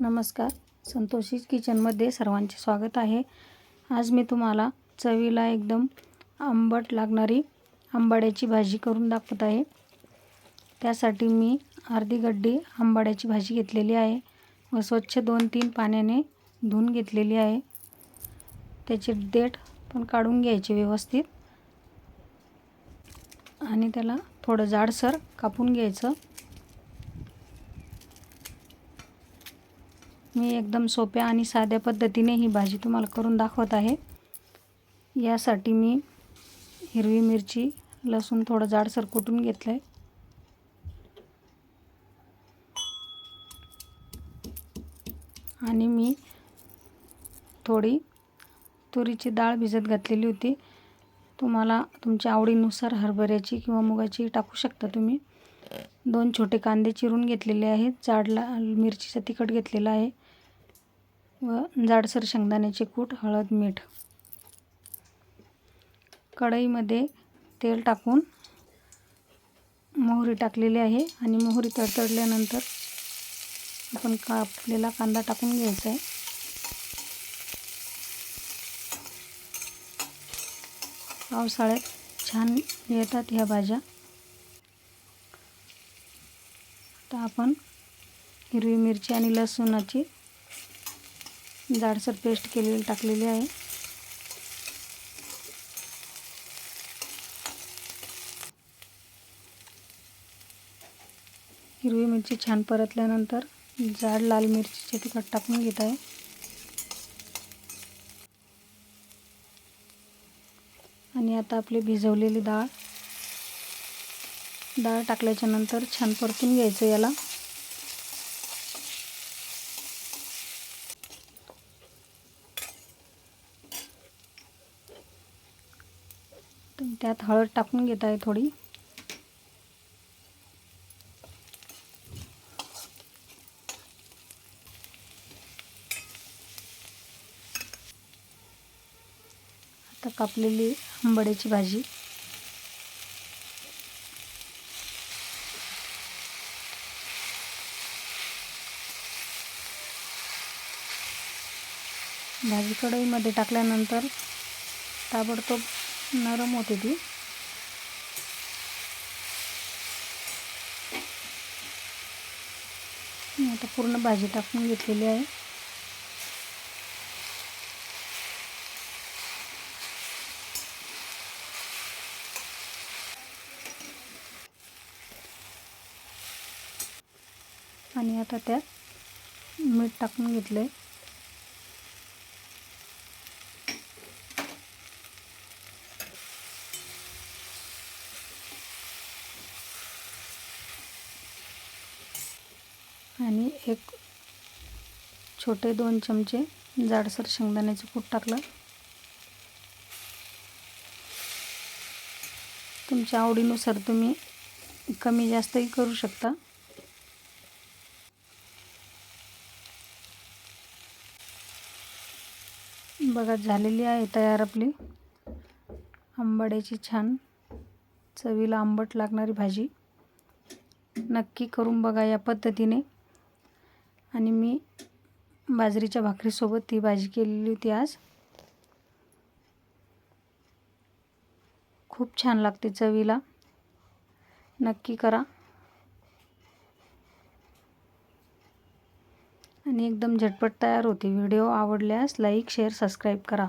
नमस्कार. संतोषी किचनमध्ये सर्वांचे स्वागत आहे. आज मी तुम्हाला चवीला एकदम आंबट लागणारी आंबाड्याची भाजी करून दाखवत आहे. त्यासाठी मी अर्धी गड्डी आंबाड्याची भाजी घेतलेली आहे व स्वच्छ दोन तीन पाण्याने धुवून घेतलेली आहे. त्याचे देठ पण काढून घ्यायचे व्यवस्थित. आणि त्याला थोडं जाडसर कापून घ्यायचं. मी एकदम सोप्या आणि साध्या पद्धतीने ही भाजी तुम्हाला करून दाखवत आहे. यासाठी मी हिरवी मिरची लसूण थोडं जाडसर कुटून घेतलं आहे आणि मी थोडी तुरीची डाळ भिजत घातलेली होती. तुम्हाला तुमच्या आवडीनुसार हरभऱ्याची किंवा मुगाची टाकू शकता तुम्ही. दोन छोटे कांदे चिरून घेतलेले आहेत. जाड लाल मिरचीचं तिखट घेतलेलं आहे. व जाडसर शेंगदाण्याचे कूट हळद मीठ. कढईमध्ये तेल टाकून मोहरी टाकलेली आहे आणि मोहरी तडतडल्यानंतर आपण कापलेला कांदा टाकून घ्यायचा आहे. पावसाळ्यात छान येतात ह्या भाज्या. तर आपण हिरवी मिरची आणि लसूणाची जाडसर पेस्ट केलेली टाकलेली आहे. हिरवी मिरची छान परतल्यानंतर जाड लाल मिरचीचे तिखट टाकून घेत आहे. आणि आता आपली भिजवलेली डाळ. डाळ टाकल्याच्यानंतर छान परतून घ्यायचं याला. त्यात हळद टाकून घेत आहे थोडी. आता कापलेली आंबड्याची भाजी. भाजी कढईमध्ये टाकल्यानंतर ताबडतोब नरम होते ती. आता पूर्ण भाजी टाकून घेतलेली आहे. आणि आता त्यात मीठ टाकून घेतलं आहे आणि एक छोटे दोन चमचे जाडसर शेंगदाण्याचं कूट टाकलं. तुमच्या आवडीनुसार तुम्ही कमी जास्तही करू शकता. बघा झालेली आहे तयार आपली. आंबाड्याची छान चवीला आंबट लागणारी भाजी. नक्की करून बघा या पद्धतीने. आणि मी बाजरीच्या भाकरीसोबत ती भाजी केलेली होती आज. खूप छान लागते चवीला. नक्की करा. आणि एकदम झटपट तयार होते व्हिडिओ आवडल्यास लाईक शेअर सबस्क्राईब करा.